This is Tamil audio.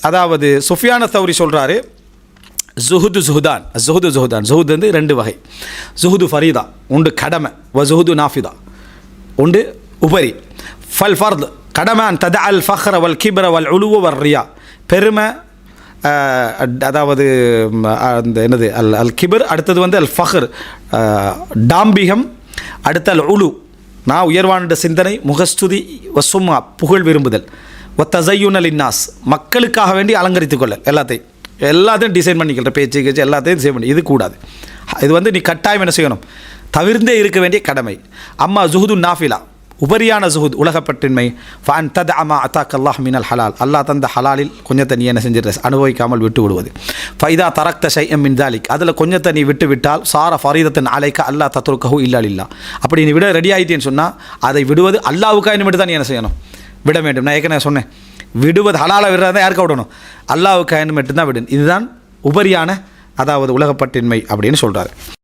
அதாவது சுஃபியான தௌரி சொல்கிறாரு ஜுஹுது ஜுஹுதான். ஜுஹுது ஜுஹுதான். ஜுஹுது வந்து ரெண்டு வகை. ஜுஹுது ஃபரீதா உண்டு கடமை. வ ஜுஹுது நாஃபிதா. உண்டு உபரி. ஃபல் ஃபர்த் கடமை தத அல் ஃபஹ்ர வல் கிப்ர வல் உழுவு வல் ரியா. பெருமை அட்- அதாவது அந்த என்னது அல் அல் கிபர் அடுத்தது வந்து அல் ஃபஹர். டாம்பிகம் அடுத்து அல் உலு. நான் உயர்வான சிந்தனை முகஸ்துதி வசுமா புகழ் விரும்புதல். ஒத்தசையுன் அல் இன்னாஸ் மக்களுக்காக வேண்டி அலங்கரித்துக் கொள்ளல். எல்லாத்தையும். எல்லாத்தையும் டிசைன் பண்ணிக்கிற பேச்சு கேச்சு எல்லாத்தையும் டிசைன் பண்ணி. இது கூடாது. இது வந்து நீ கட்டாயம் என்ன செய்யணும்? தவிர்ந்தே இருக்க வேண்டிய கடமை. அம்மா ஜுஹுது நாஃபிலா. உபரியான ஜுஹுத் உலகப்பட்டின்மை. ஃபான் தத் அமா அத்தாக் அல்லாஹ் மினல் ஹலால். அல்லாஹ் தந்த ஹலாலில் கொஞ்சத்தை நீ என்ன செஞ்சிட அனுபவிக்காமல் விட்டு விடுவது. ஃபைதா தரக்த ஷையம் மின் தாலிக். அதில் கொஞ்சத்தை நீ விட்டு விட்டால் சார ஃபரீதத்தின் அலைக்க அல்லாஹ் தத்ருக்கஹூ இல்லா இல்லா அப்படி நீ விட ரெடி ஆகிட்டேன்னு சொன்னால் அதை விடுவது அல்லாவுக்காக மட்டும் தான் நீ என்ன செய்யணும்? விட வேண்டும் நான் ஏற்கனவே சொன்னேன். விடுவது ஹலாலை தான் யாருக்க விடணும்? அல்லாவுக்கு மட்டும்தான் விடணும். இதுதான் உபரியான அதாவது உலகப்பட்டின்மை அப்படின்னு சொல்கிறாரு